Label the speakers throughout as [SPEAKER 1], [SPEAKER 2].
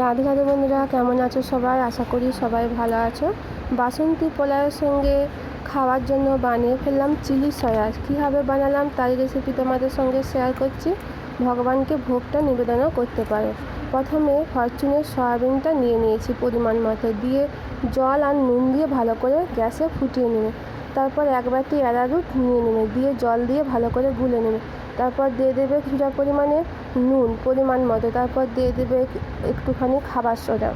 [SPEAKER 1] রাধে রাধে বন্ধুরা, কেমন আছো সবাই? আশা করি সবাই ভালো আছো। বাসন্তী পোলাওয়ের সঙ্গে খাওয়ার জন্য বানিয়ে ফেললাম চিলি সয়া। কীভাবে বানালাম তার রেসিপি তোমাদের সঙ্গে শেয়ার করছি। ভগবানকে ভোগটা নিবেদনও করতে পারো। প্রথমে ফরচুনের সয়াবিনটা নিয়ে নিয়েছি পরিমাণ মতো। দিয়ে জল আর নুন দিয়ে ভালো করে গ্যাসে ফুটিয়ে নেবে। তারপর এক বাটি নিয়ে নেবে। দিয়ে জল দিয়ে ভালো করে গুলে নেবে। তারপর দিয়ে দেবে কিছুটা পরিমাণে নুন, পরিমাণ মতো। তারপর দিয়ে দেবে একটুখানি খাবার সোডা।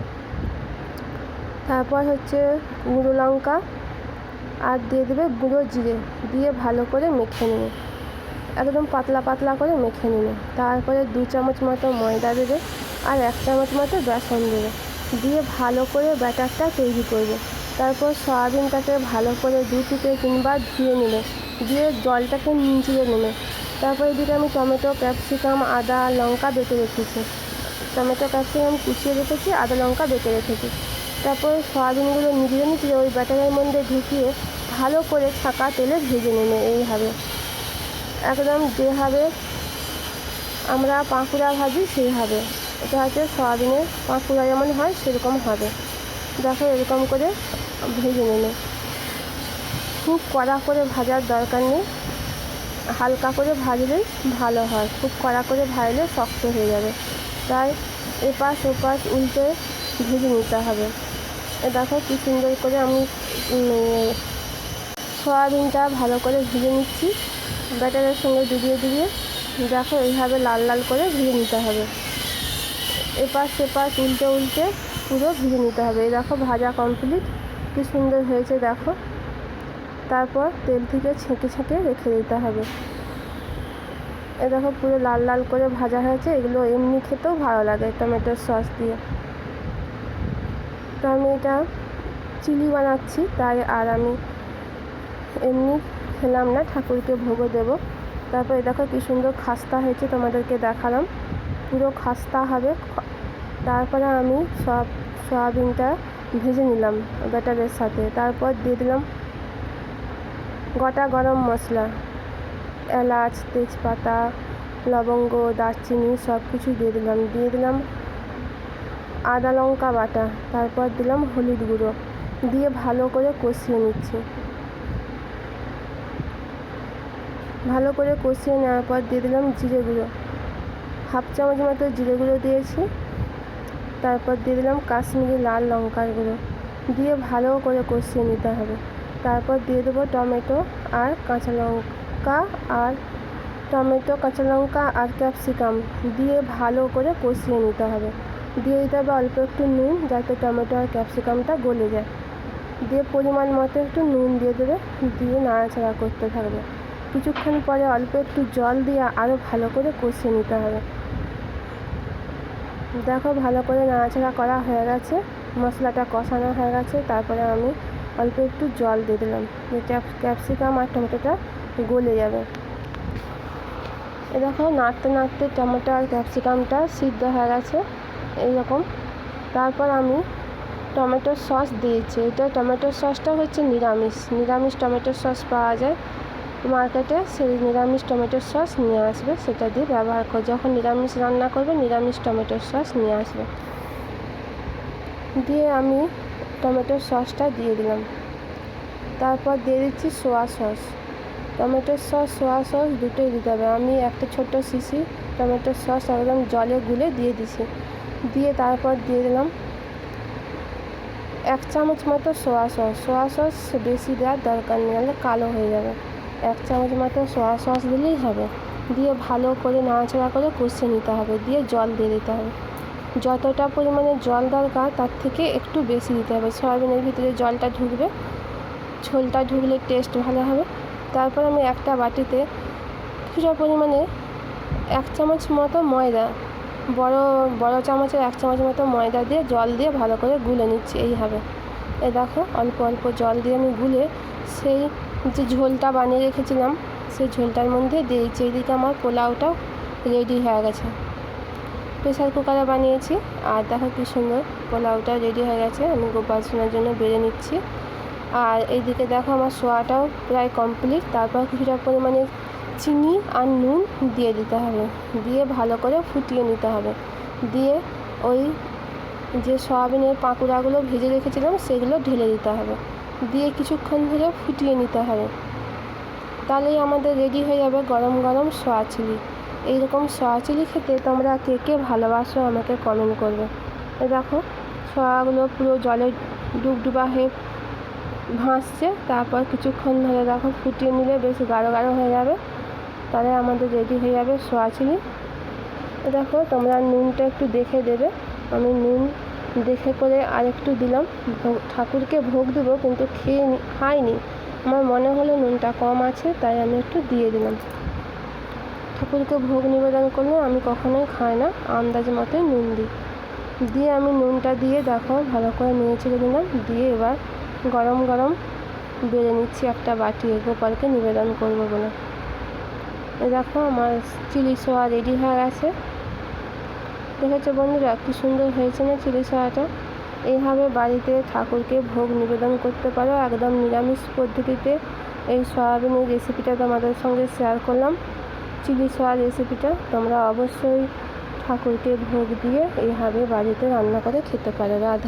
[SPEAKER 1] তারপর হচ্ছে গুঁড়ো লঙ্কা আর দিয়ে দেবে গুঁড়ো জিরে দিয়ে ভালো করে মেখে নেবে। একদম পাতলা পাতলা করে মেখে নেবে। তারপরে দু চামচ মতো ময়দা দেবে আর এক চামচ মতো বেসন দেবে। দিয়ে ভালো করে ব্যাটারটা তৈরি করবে। তারপর সয়াবিনটাকে ভালো করে দু থেকে তিনবার ধুয়ে নেবে। দিয়ে জলটাকে নিঞ্চিয়ে নেবে। তারপর এদিকে আমি টমেটো, ক্যাপসিকাম, আদা লঙ্কা বেটে রেখেছি। টমেটো, ক্যাপসিকাম কুচিয়ে রেখেছি, আদা লঙ্কা বেটে রেখেছি। তারপর সয়াবিনগুলো নিচে নিচে ওই ব্যাটারের মধ্যে ঢুকিয়ে ভালো করে ছাকা তেলে ভেজে নেবে এইভাবে। একদম যেভাবে আমরা পাঁকুড়া ভাজি, সেইভাবে। এটা হচ্ছে সয়াবিনের পাঁকুড়া যেমন হয়, সেরকম হবে। দেখো এরকম করে ভেজে নেবে। খুব কড়া করে ভাজার দরকার নেই। হালকা করে ভাজলেই ভালো হয়। খুব কড়া করে ভাজলে শক্ত হয়ে যাবে। তাই এপাশ ওপাশ উল্টে ভেজে নিতে হবে। দেখো কী সুন্দর করে আমি সয়াবিনটা ভালো করে ভেজে নিচ্ছি। ব্যাটারের সঙ্গে ডুবিয়ে ডুবিয়ে দেখো এইভাবে লাল লাল করে ভেজে নিতে হবে। এপাশ সেপাশ উল্টে উল্টে পুরো ভেজে নিতে হবে। এই দেখো ভাজা কমপ্লিট কী সুন্দর হয়েছে দেখো। তারপর তেল থেকে ছেঁকে ছেঁকে রেখে দিতে হবে। এ দেখো পুরো লাল লাল করে ভাজা হয়েছে, এগুলো এমনি খেতেও ভালো লাগে টমেটোর সস দিয়ে। তো আমি এটা চিলি বানাচ্ছি, তাই আর আমি এমনি খেলাম না, ঠাকুরকে ভোগও দেবো। তারপরে দেখো কী সুন্দর খাস্তা হয়েছে, তোমাদেরকে দেখালাম। পুরো খাস্তা হবে তারপরে আমি সব সয়াবিনটা ভেজে নিলাম ব্যাটারের সাথে। তারপর দিয়ে দিলাম গোটা গরম মশলা, এলাচ, তেজপাতা, লবঙ্গ, দারচিনি সব কিছু দিয়ে দিলাম দিয়ে দিলাম আদা লঙ্কা বাটা, তারপর দিলাম হলুদ গুঁড়ো, দিয়ে ভালো করে কষিয়ে নিচ্ছি। ভালো করে কষিয়ে নেওয়ার পর দিয়ে দিলাম জিরে গুঁড়ো, হাফ চামচ মতো জিরে গুঁড়ো দিয়েছি, তারপর দিয়ে দিলাম কাশ্মীরি লাল লঙ্কার গুঁড়ো, দিয়ে ভালো করে কষিয়ে নিতে হবে। তারপর দিয়ে দেবো টমেটো আর কাঁচা লঙ্কা আর টমেটো, কাঁচা লঙ্কা আর ক্যাপসিকাম দিয়ে ভালো করে কষিয়ে নিতে হবে। দিয়ে দিতে হবে অল্প একটু নুন যাতে টমেটো আর ক্যাপসিকামটা গলে যায়। দিয়ে পরিমাণ মতো একটু নুন দিয়ে দেবে, দিয়ে নাড়াচাড়া করতে থাকবে। কিছুক্ষণ পরে অল্প একটু জল দিয়ে আরও ভালো করে কষিয়ে নিতে হবে। দেখো ভালো করে নাড়াচাড়া করা হয়ে গেছে, মশলাটা কষানো হয়ে গেছে, তারপরে আমি অল্প একটু জল দিয়ে দিলাম। ক্যাপসিকাম আর টমেটোটা গলে যাবে। এ দেখো নাড়তে নাড়তে টমেটো আর ক্যাপসিকামটা সিদ্ধ হয়ে গেছে এইরকম। তারপর আমি টমেটোর সস দিয়েছি। এটা টমেটোর সসটা হচ্ছে নিরামিষ। নিরামিষ টমেটোর সস পাওয়া যায়। মার্কেটে সেই নিরামিষ টমেটোর সস নিয়ে আসবে। সেটা দিয়ে ব্যবহার করে যখন নিরামিষ রান্না করবে, নিরামিষ টমেটোর সস নিয়ে আসবে। দিয়ে আমি টমেটোর সসটা দিয়ে দিলাম। তারপর দিয়ে দিচ্ছি সোয়া সস। টমেটোর সস, সোয়া সস দুটোই দিতে হবে। আমি একটা ছোট্ট শিশি টমেটোর সস একদম জলে গুলে দিয়ে দিছি। দিয়ে তারপর দিয়ে দিলাম এক চামচ মতো সোয়া সস। সোয়া সস বেশি দেওয়ার দরকার নেই, নাহলে কালো হয়ে যাবে। এক চামচ মতো সোয়া সস দিলেই হবে। দিয়ে ভালো করে নাড়াচাড়া করে কষে নিতে হবে। দিয়ে জল দিয়ে দিতে হবে। যতটা পরিমাণে জল দরকার, তার থেকে একটু বেশি দিতে হবে। সয়াবিনের ভিতরে জলটা ঢুকবে, ঝোলটা ঢুকলে টেস্ট ভালো হবে। তারপর আমি একটা বাটিতে কিছুটা পরিমাণে এক চামচ মতো ময়দা, বড় বড় চামচের এক চামচ মতো ময়দা দিয়ে জল দিয়ে ভালো করে গুলে নিচ্ছি এইভাবে। এ দেখো, অল্প অল্প জল দিয়ে আমি গুলে সেই যে ঝোলটা বানিয়ে রেখেছিলাম, সেই ঝোলটার মধ্যে দিয়েছি। এদিকে আমার পোলাওটাও রেডি হয়ে গেছে। প্রেসার কুকারে বানিয়েছি। আর দেখো কী সুন্দর, পোলাওটা রেডি হয়ে গেছে। আমি গোপাল সোনার জন্য বেড়ে নিচ্ছি। আর এইদিকে দেখো আমার সোয়াটাও প্রায় কমপ্লিট তারপর কিছুটা পরিমাণে চিনি আর নুন দিয়ে দিতে হবে। দিয়ে ভালো করে ফুটিয়ে নিতে হবে। দিয়ে ওই যে সয়াবিনের পাঁকুড়াগুলো ভেজে রেখেছিলাম, সেগুলো ঢেলে দিতে হবে। দিয়ে কিছুক্ষণ ধরে ফুটিয়ে নিতে হবে। তাহলেই আমাদের রেডি হয়ে যাবে গরম গরম সোয়া চিলি। এইরকম সোয়া চিলি খেতে তোমরা কে কে ভালোবাসো আমাকে কমেন্ট করবে। দেখো, সোয়াগুলো পুরো জলে ডুবডুবা হয়ে ভাসছে, তারপর কিছুক্ষণ ধরে দেখো ফুটিয়ে নিলে বেশ গাঢ় গাঢ় হয়ে যাবে, তাহলে আমাদের রেডি হয়ে যাবে সোয়া চিলি দেখো, তোমরা নুনটা একটু দেখে দেবে। আমি নুন দেখে করে আরেকটু দিলাম। ঠাকুরকে ভোগ দেবো, কিন্তু খেয়ে নি, খাইনি। আমার মনে হলো নুনটা কম আছে, তাই আমি একটু দিয়ে দিলাম। ঠাকুরকে ভোগ নিবেদন করলে আমি কখনোই খাই না, আন্দাজ মতোই নুন দিই। দিয়ে আমি নুনটা দিয়ে দেখো, ভালো করে নিয়ে ছেড়ে দিলাম, দিয়ে এবার গরম গরম বেড়ে নিচ্ছি একটা বাটি, গোপালকে নিবেদন করব বলে। এই দেখো আমার চিলি সোয়া রেডি হয়ে গেছে। দেখেছ বন্ধুরা, কি সুন্দর হয়েছে না চিলি সোয়াটা? এইভাবে বাড়িতে ঠাকুরকে ভোগ নিবেদন করতে পারো একদম নিরামিষ পদ্ধতিতে। এই সয়াবিনের রেসিপিটা তোমাদের সঙ্গে শেয়ার করলাম। চিলি সোয়া রেসিপিটা তোমরা অবশ্যই ঠাকুরকে ভোগ দিয়ে এইভাবে বাড়িতে রান্না করে খেতে পারো। রাধে